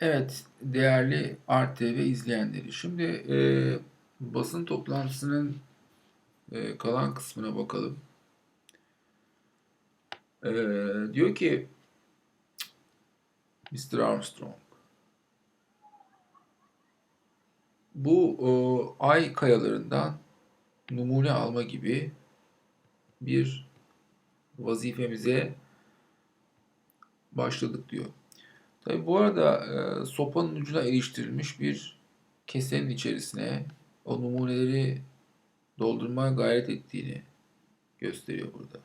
Evet, değerli RTV izleyenleri. Şimdi e, basın toplantısının e, kalan kısmına bakalım. E, diyor ki Mr. Armstrong bu e, ay kayalarından numune alma gibi bir vazifemize başladık diyor. Tabi bu arada e, sopanın ucuna iliştirilmiş bir kesenin içerisine o numuneleri doldurmaya gayret ettiğini gösteriyor burada.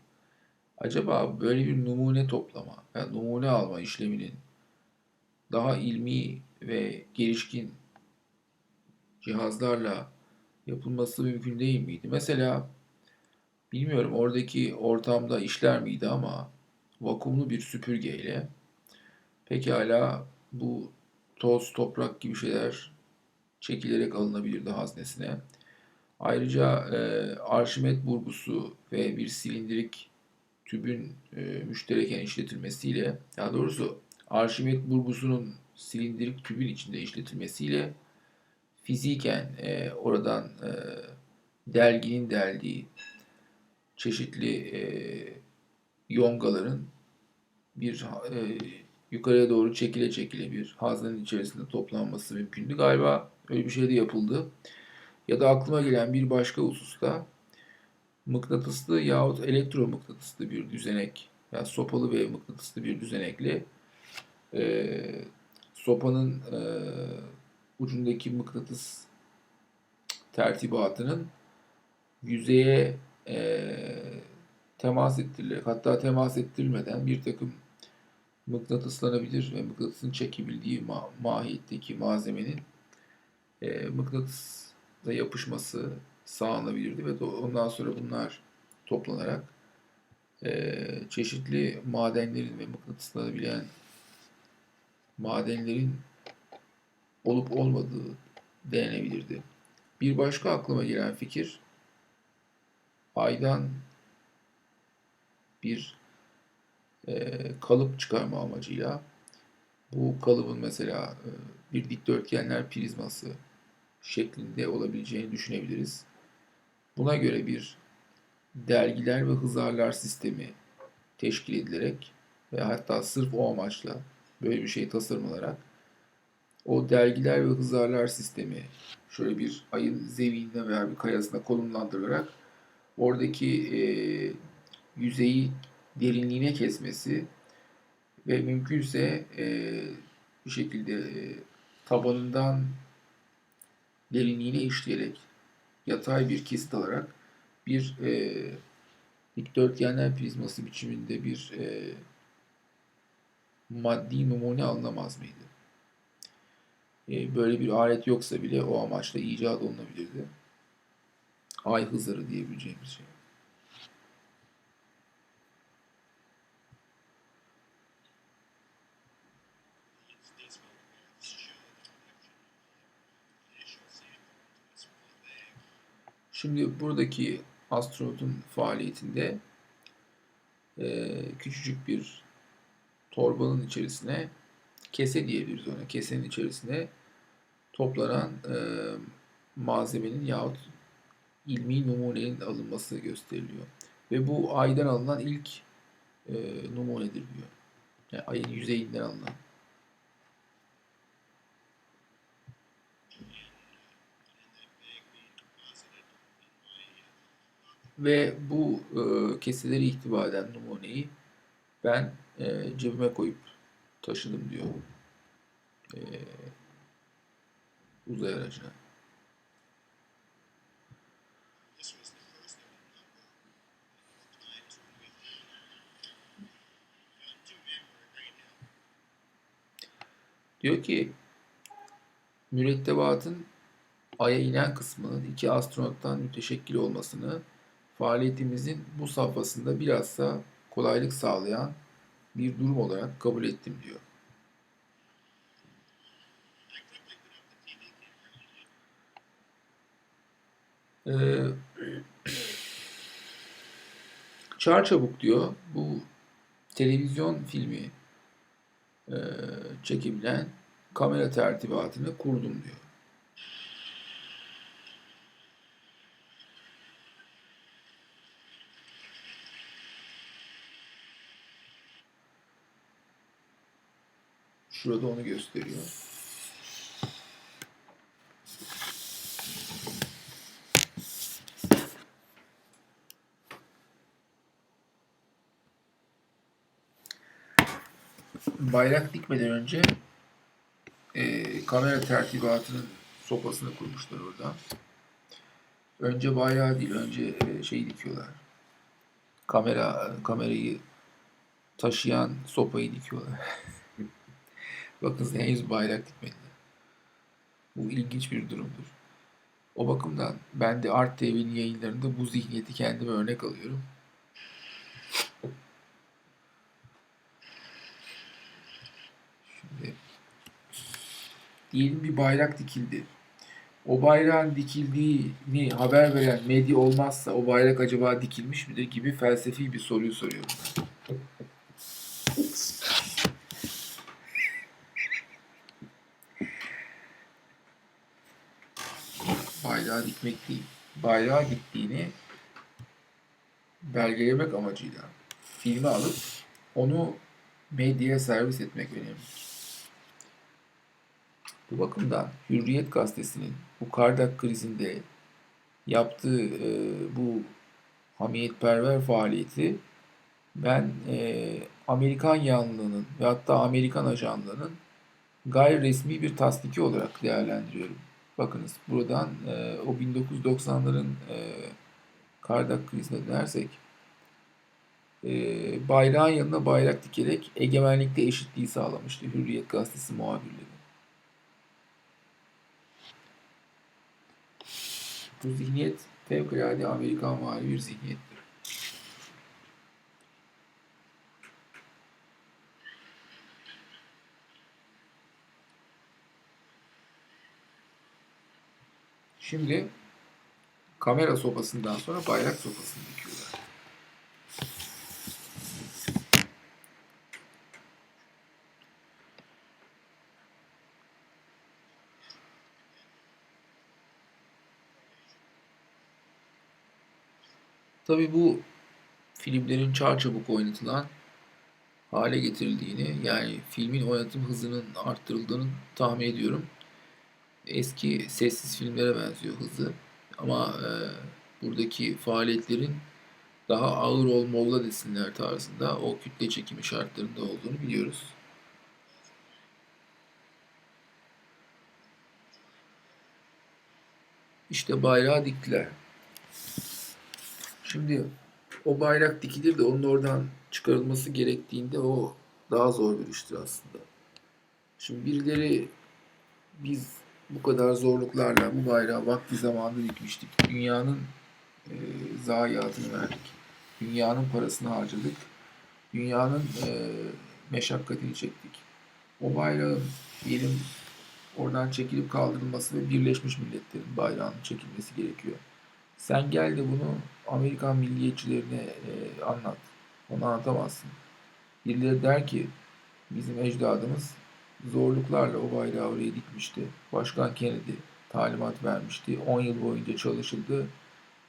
Acaba böyle bir numune toplama, yani numune alma işleminin daha ilmi ve gelişkin cihazlarla yapılması mümkün değil miydi? Mesela bilmiyorum oradaki ortamda işler miydi ama vakumlu bir süpürgeyle Pekala bu toz, toprak gibi şeyler çekilerek alınabilirdi haznesine. Ayrıca e, Arşimet burgusu ve bir silindirik tübün e, müştereken işletilmesiyle, daha doğrusu Arşimet burgusunun silindirik tübün içinde işletilmesiyle fiziken e, oradan e, delginin deldiği çeşitli e, yongaların bir e, yukarıya doğru çekile çekile bir haznenin içerisinde toplanması mümkündü. Galiba öyle bir şey de yapıldı. Ya da aklıma gelen bir başka hususta mıknatıslı yahut elektromıknatıslı bir düzenek yani sopalı ve mıknatıslı bir düzenekle e, sopanın e, ucundaki mıknatıs tertibatının yüzeye e, temas ettirilerek hatta temas ettirilmeden bir takım mıknatıslanabilir ve mıknatısın çekebildiği ma mahiyetteki malzemenin e, mıknatısla yapışması sağlanabilirdi ve ondan sonra bunlar toplanarak e, çeşitli madenlerin ve mıknatıslanabilen madenlerin olup olmadığı denenebilirdi. Bir başka aklıma gelen fikir aydan bir e, kalıp çıkarma amacıyla bu kalıbın mesela e, bir dikdörtgenler prizması şeklinde olabileceğini düşünebiliriz. Buna göre bir dergiler ve hızarlar sistemi teşkil edilerek ve hatta sırf o amaçla böyle bir şey tasarımlanarak o dergiler ve hızarlar sistemi şöyle bir ayın zeminine veya bir kayasına konumlandırılarak oradaki e, yüzeyi derinliğine kesmesi ve mümkünse e, bir şekilde e, tabanından derinliğine işleyerek yatay bir kesit alarak bir e, dikdörtgenler prizması biçiminde bir e, maddi numune alınamaz mıydı? E, böyle bir alet yoksa bile o amaçla icat olunabilirdi. Ay hızarı diyebileceğimiz şey. Şimdi buradaki astronotun faaliyetinde e, küçücük bir torbanın içerisine kese diyebiliriz ona. Kesenin içerisine toplanan e, malzemenin yahut ilmi numunenin alınması gösteriliyor. Ve bu aydan alınan ilk e, numunedir diyor. Yani ayın yüzeyinden alınan. Ve bu e, keseleri ihtiva eden numuneyi ben e, cebime koyup taşıdım diyor. E, uzay aracına. Diyor ki mürettebatın Ay'a inen kısmının iki astronottan müteşekkil olmasını faaliyetimizin bu safhasında bilhassa kolaylık sağlayan bir durum olarak kabul ettim diyor. Ee, Çarçabuk diyor bu televizyon filmi e, çekebilen kamera tertibatını kurdum diyor. Şurada onu gösteriyor. Bayrak dikmeden önce e, kamera tertibatının sopasını kurmuşlar orada. Önce bayrağı değil, önce e, şeyi dikiyorlar. Kamera kamerayı taşıyan sopayı dikiyorlar. Bakın henüz bayrak dikmediler. Bu ilginç bir durumdur. O bakımdan ben de Art TV'nin yayınlarında bu zihniyeti kendime örnek alıyorum. Şimdi diyelim bir bayrak dikildi. O bayrağın dikildiğini haber veren medya olmazsa o bayrak acaba dikilmiş midir gibi felsefi bir soruyu soruyorum. Bayrağı dikmek değil. Bayrağı diktiğini belgelemek amacıyla filmi alıp onu medyaya servis etmek önemli. Bu bakımdan Hürriyet Gazetesi'nin bu Kardak krizinde yaptığı e, bu hamiyetperver faaliyeti ben e, Amerikan yanlılığının ve hatta Amerikan ajanlığının gayri resmi bir tasdiki olarak değerlendiriyorum. Bakınız buradan e, o 1990'ların e, Kardak krizine dönersek e, bayrağın yanına bayrak dikerek egemenlikte eşitliği sağlamıştı Hürriyet Gazetesi muhabirleri. Bu zihniyet fevkalade Amerikan vari bir zihniyettir. Şimdi kamera sopasından sonra bayrak sopasını dikiyorlar. Tabi bu filmlerin çarçabuk oynatılan hale getirildiğini yani filmin oynatım hızının arttırıldığını tahmin ediyorum. Eski sessiz filmlere benziyor hızı ama e, buradaki faaliyetlerin daha ağır olmalı desinler tarzında o kütle çekimi şartlarında olduğunu biliyoruz. İşte bayrağı diktiler. Şimdi o bayrak dikilir de onun oradan çıkarılması gerektiğinde o daha zor bir iştir aslında. Şimdi birileri biz bu kadar zorluklarla bu bayrağı vakti zamanında dikmiştik. Dünyanın e, zayiatını verdik. Dünyanın parasını harcadık. Dünyanın e, meşakkatini çektik. O bayrağın diyelim oradan çekilip kaldırılması ve Birleşmiş Milletler'in bayrağının çekilmesi gerekiyor. Sen gel de bunu Amerikan milliyetçilerine e, anlat. Onu anlatamazsın. Birileri der ki bizim ecdadımız zorluklarla o bayrağı oraya dikmişti. Başkan Kennedy talimat vermişti. 10 yıl boyunca çalışıldı.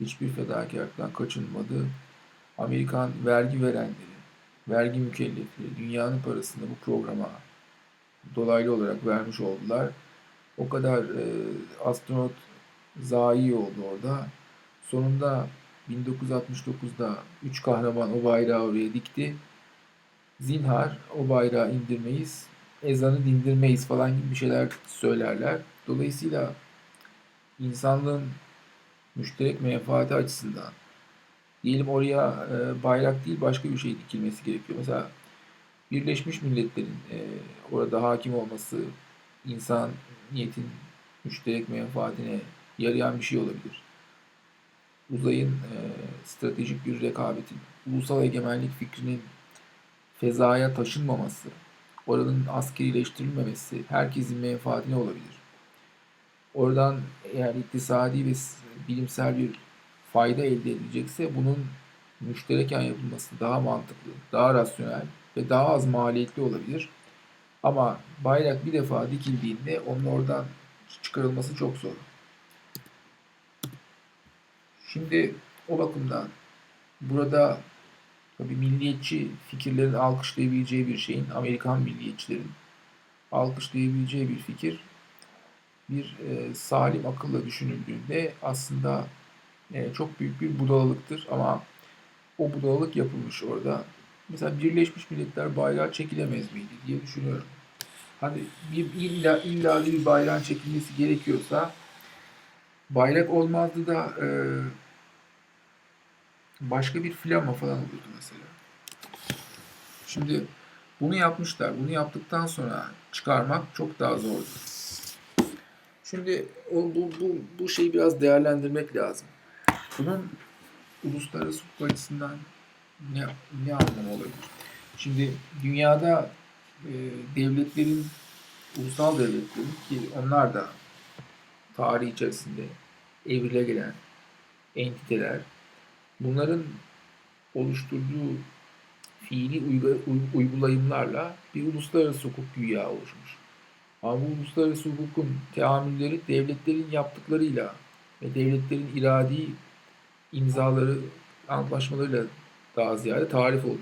Hiçbir fedakarlıktan kaçınmadı. Amerikan vergi verenleri, vergi mükellefleri dünyanın parasını bu programa dolaylı olarak vermiş oldular. O kadar e, astronot zayi oldu orada. Sonunda 1969'da üç kahraman o bayrağı oraya dikti. Zinhar o bayrağı indirmeyiz, ezanı dindirmeyiz falan gibi bir şeyler söylerler. Dolayısıyla insanlığın müşterek menfaati açısından diyelim oraya e, bayrak değil başka bir şey dikilmesi gerekiyor. Mesela Birleşmiş Milletler'in e, orada hakim olması insan niyetin müşterek menfaatine yarayan bir şey olabilir uzayın e, stratejik bir rekabetin, ulusal egemenlik fikrinin fezaya taşınmaması, oranın askerileştirilmemesi herkesin menfaatine olabilir. Oradan eğer iktisadi ve bilimsel bir fayda elde edilecekse bunun müştereken yapılması daha mantıklı, daha rasyonel ve daha az maliyetli olabilir. Ama bayrak bir defa dikildiğinde onun oradan çıkarılması çok zor. Şimdi o bakımdan burada tabii milliyetçi fikirlerin alkışlayabileceği bir şeyin, Amerikan milliyetçilerin alkışlayabileceği bir fikir bir e, salim akılla düşünüldüğünde aslında e, çok büyük bir budalalıktır ama o budalalık yapılmış orada. Mesela Birleşmiş Milletler bayrağı çekilemez miydi diye düşünüyorum. Hani bir illa illa bir bayrağın çekilmesi gerekiyorsa bayrak olmazdı da e, başka bir flama falan olurdu mesela. Şimdi bunu yapmışlar. Bunu yaptıktan sonra çıkarmak çok daha zordur. Şimdi bu, bu, bu şeyi biraz değerlendirmek lazım. Bunun uluslararası hukuk açısından ne, ne anlamı olabilir? Şimdi dünyada e, devletlerin, ulusal devletlerin ki onlar da tarih içerisinde evrile gelen entiteler, bunların oluşturduğu fiili uygu- uy- uygulayımlarla bir uluslararası hukuk güya oluşmuş. Ama bu uluslararası hukukun teamülleri devletlerin yaptıklarıyla ve devletlerin iradi imzaları, antlaşmalarıyla daha ziyade tarif oluyor.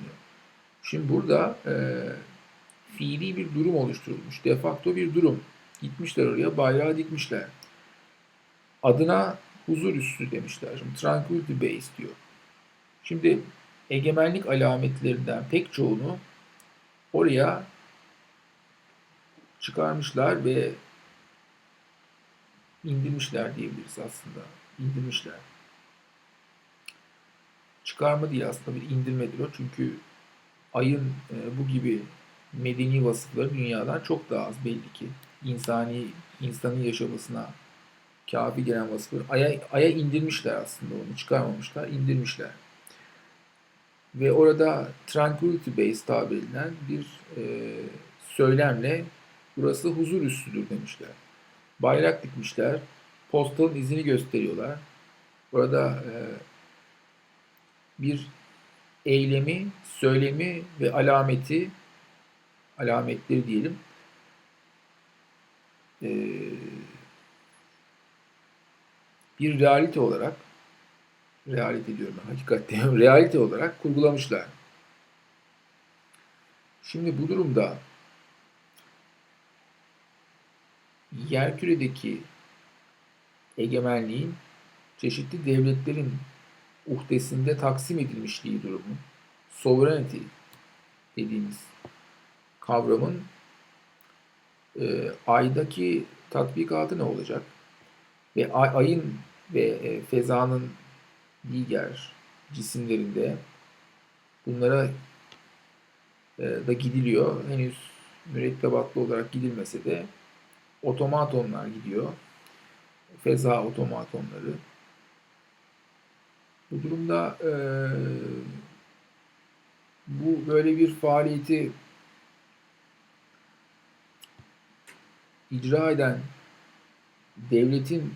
Şimdi burada e, fiili bir durum oluşturulmuş. De facto bir durum. Gitmişler oraya bayrağı dikmişler. Adına huzur üssü demişler. Şimdi tranquility base diyor. Şimdi egemenlik alametlerinden pek çoğunu oraya çıkarmışlar ve indirmişler diyebiliriz aslında. İndirmişler. Çıkarma değil aslında bir indirmedir o. Çünkü ayın e, bu gibi medeni vasıfları dünyadan çok daha az belli ki. İnsani, insanın yaşamasına kafi gelen vasıfları. Aya, aya indirmişler aslında onu. Çıkarmamışlar, indirmişler. Ve orada Tranquility Base tabir bir e, söylemle burası huzur üssüdür demişler. Bayrak dikmişler. Postalın izini gösteriyorlar. Burada e, bir eylemi, söylemi ve alameti alametleri diyelim e, bir realite olarak realite diyorum hakikat diyorum, realite olarak kurgulamışlar. Şimdi bu durumda yerküredeki egemenliğin çeşitli devletlerin uhdesinde taksim edilmişliği durumu, sovereignty dediğimiz kavramın e, aydaki tatbikatı ne olacak? Ve ay, ayın ve e, fezanın diğer cisimlerinde bunlara e, da gidiliyor. Henüz mürettebatlı olarak gidilmese de otomatonlar gidiyor. Feza otomatonları. Bu durumda e, bu böyle bir faaliyeti icra eden devletin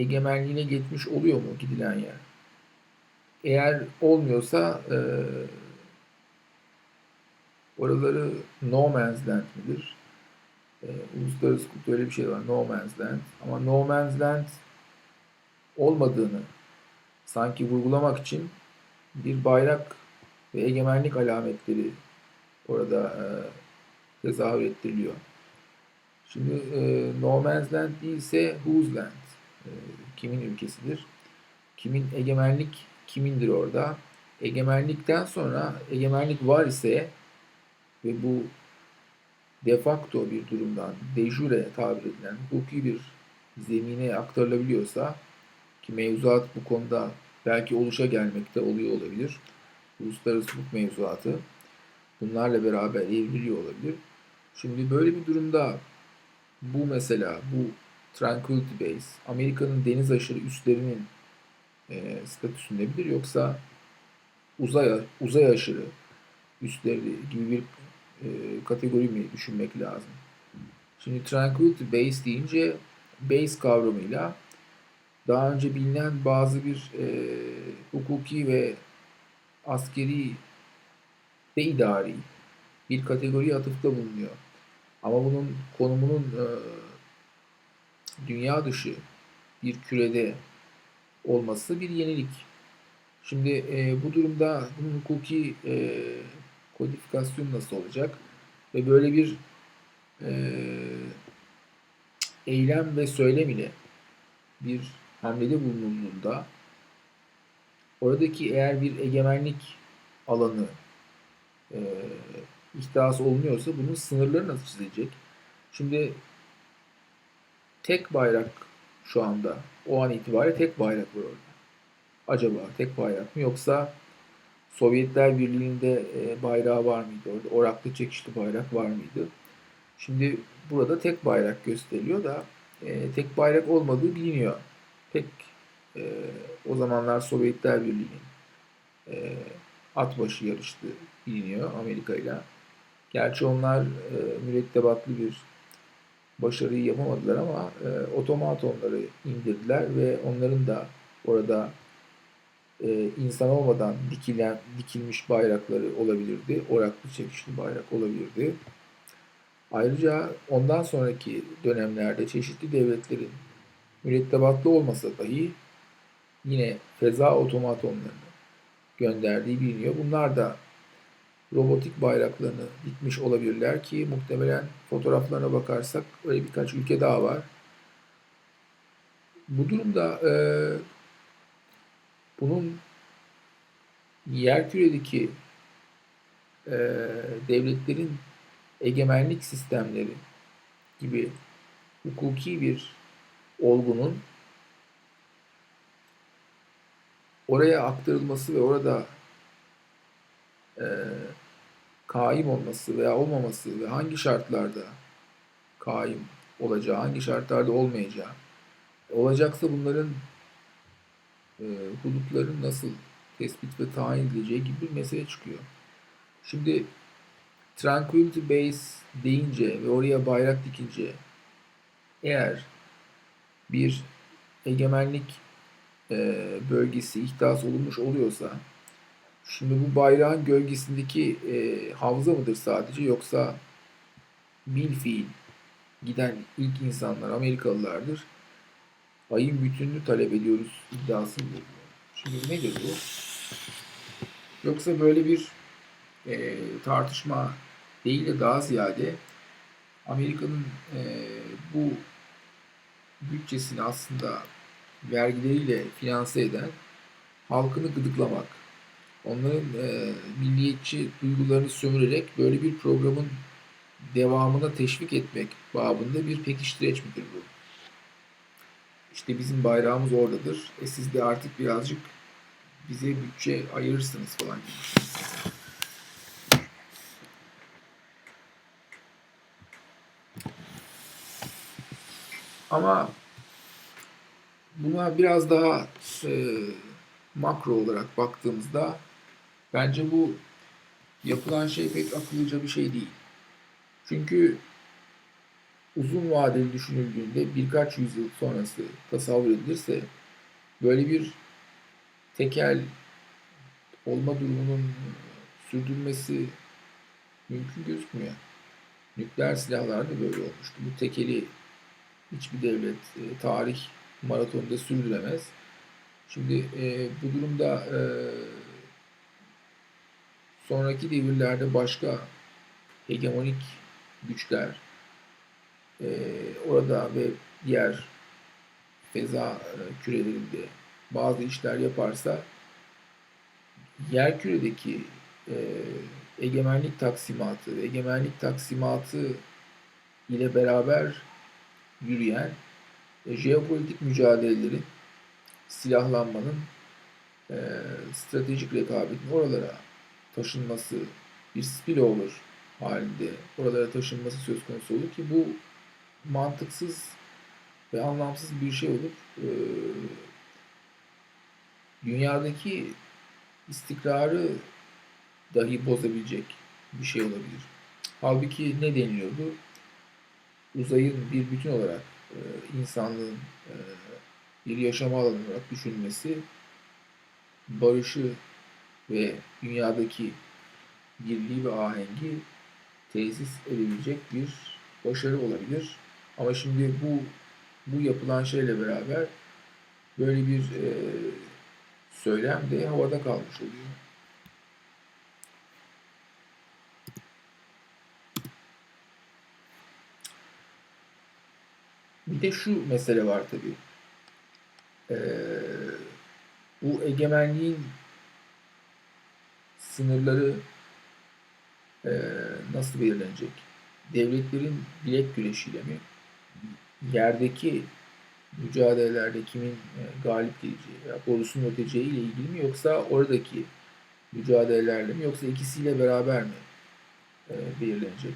egemenliğine geçmiş oluyor mu gidilen yer? Eğer olmuyorsa e, oraları no man's land midir? E, uluslararası hukukta öyle bir şey var. No man's land. Ama no man's land olmadığını sanki vurgulamak için bir bayrak ve egemenlik alametleri orada e, tezahür ettiriliyor. Şimdi e, No Man's Land değilse Whose Land? E, kimin ülkesidir? Kimin egemenlik kimindir orada? Egemenlikten sonra egemenlik var ise ve bu de facto bir durumdan de jure tabir edilen hukuki bir zemine aktarılabiliyorsa ki mevzuat bu konuda belki oluşa gelmekte oluyor olabilir. Uluslararası hukuk mevzuatı bunlarla beraber evriliyor olabilir. Şimdi böyle bir durumda bu mesela bu Tranquility Base Amerika'nın deniz aşırı üslerinin e, statüsünde midir yoksa uzay uzay aşırı üstleri gibi bir e, kategori mi düşünmek lazım? Şimdi Tranquility Base deyince base kavramıyla daha önce bilinen bazı bir e, hukuki ve askeri ve idari bir kategoriye atıfta bulunuyor. Ama bunun konumunun e, dünya dışı bir kürede olması bir yenilik. Şimdi e, bu durumda bunun hukuki e, kodifikasyon nasıl olacak? Ve böyle bir e, eylem ve söylem ile bir hamlede bulunulduğunda oradaki eğer bir egemenlik alanı e, ihdas olunuyorsa bunun sınırları nasıl çizilecek? Şimdi tek bayrak şu anda o an itibariyle tek bayrak var orada. Acaba tek bayrak mı yoksa Sovyetler Birliği'nde e, bayrağı var mıydı orada? Oraklı çekişli bayrak var mıydı? Şimdi burada tek bayrak gösteriliyor da e, tek bayrak olmadığı biliniyor. Tek e, o zamanlar Sovyetler Birliği'nin e, at başı yarıştı biliniyor Amerika ile. Gerçi onlar e, mürettebatlı bir başarıyı yapamadılar ama e, otomatonları indirdiler ve onların da orada e, insan olmadan dikilen, dikilmiş bayrakları olabilirdi. Oraklı çekişli bayrak olabilirdi. Ayrıca ondan sonraki dönemlerde çeşitli devletlerin mürettebatlı olmasa dahi yine feza otomatonlarını gönderdiği biliniyor. Bunlar da robotik bayraklarını dikmiş olabilirler ki muhtemelen fotoğraflarına bakarsak öyle birkaç ülke daha var. Bu durumda e, bunun yerküredeki e, devletlerin egemenlik sistemleri gibi hukuki bir olgunun oraya aktarılması ve orada e, kaim olması veya olmaması ve hangi şartlarda kaim olacağı, hangi şartlarda olmayacağı olacaksa bunların e, hudutların nasıl tespit ve tayin edileceği gibi bir mesele çıkıyor. Şimdi Tranquility Base deyince ve oraya bayrak dikince eğer bir egemenlik e, bölgesi ihdas olunmuş oluyorsa şimdi bu bayrağın gölgesindeki e, havza mıdır sadece yoksa bil fiil giden ilk insanlar Amerikalılardır. Ayın bütününü talep ediyoruz iddiası bu. Şimdi nedir bu? Yoksa böyle bir e, tartışma değil de daha ziyade Amerika'nın e, bu bütçesini aslında vergileriyle finanse eden halkını gıdıklamak, onların e, milliyetçi duygularını sömürerek böyle bir programın devamına teşvik etmek babında bir pekiştireç midir bu? İşte bizim bayrağımız oradadır. E siz de artık birazcık bize bütçe ayırırsınız falan. Ama buna biraz daha e, makro olarak baktığımızda bence bu yapılan şey pek akıllıca bir şey değil. Çünkü uzun vadeli düşünüldüğünde birkaç yüzyıl sonrası tasavvur edilirse böyle bir tekel olma durumunun sürdürülmesi mümkün gözükmüyor. Nükleer silahlar da böyle olmuştu. Bu tekeli hiçbir devlet e, tarih maratonunda sürdüremez. Şimdi e, bu durumda e, sonraki devirlerde başka hegemonik güçler e, orada ve diğer feza e, kürelerinde bazı işler yaparsa yer küredeki e, egemenlik taksimatı egemenlik taksimatı ile beraber yürüyen e, jeopolitik mücadelelerin silahlanmanın e, stratejik rekabetin oralara taşınması bir spillover halinde oralara taşınması söz konusu olur ki bu mantıksız ve anlamsız bir şey olur. E, dünyadaki istikrarı dahi bozabilecek bir şey olabilir. Halbuki ne deniliyordu? Uzayın bir bütün olarak e, insanlığın e, bir yaşam alanı olarak düşünülmesi barışı ve dünyadaki birliği ve ahengi tesis edilecek bir başarı olabilir. Ama şimdi bu bu yapılan şeyle beraber böyle bir e, söylem de havada kalmış oluyor. Bir de şu mesele var tabii. Ee, bu egemenliğin sınırları e, nasıl belirlenecek? Devletlerin bilek güreşiyle mi? Yerdeki mücadelelerde kimin e, galip geleceği veya borusunun öteceği ile ilgili mi yoksa oradaki mücadelelerle mi yoksa ikisiyle beraber mi e, belirlenecek?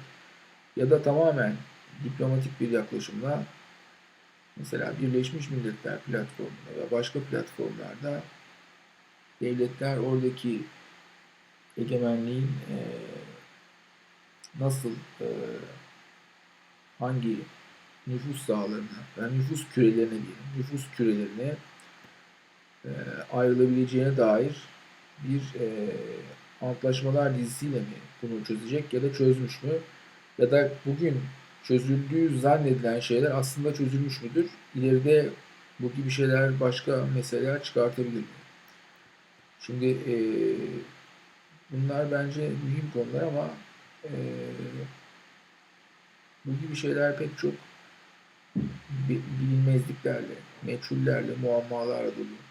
Ya da tamamen diplomatik bir yaklaşımla mesela Birleşmiş Milletler platformunda ve başka platformlarda devletler oradaki egemenliğin e, nasıl e, hangi nüfus sahalarına yani nüfus kürelerine diyelim nüfus kürelerine e, ayrılabileceğine dair bir e, antlaşmalar dizisiyle mi bunu çözecek ya da çözmüş mü ya da bugün çözüldüğü zannedilen şeyler aslında çözülmüş müdür? İleride bu gibi şeyler başka meseleler çıkartabilir mi? Şimdi e, bunlar bence mühim konular ama e, bu gibi şeyler pek çok bi- bilinmezliklerle, meçhullerle, muammalarla dolu.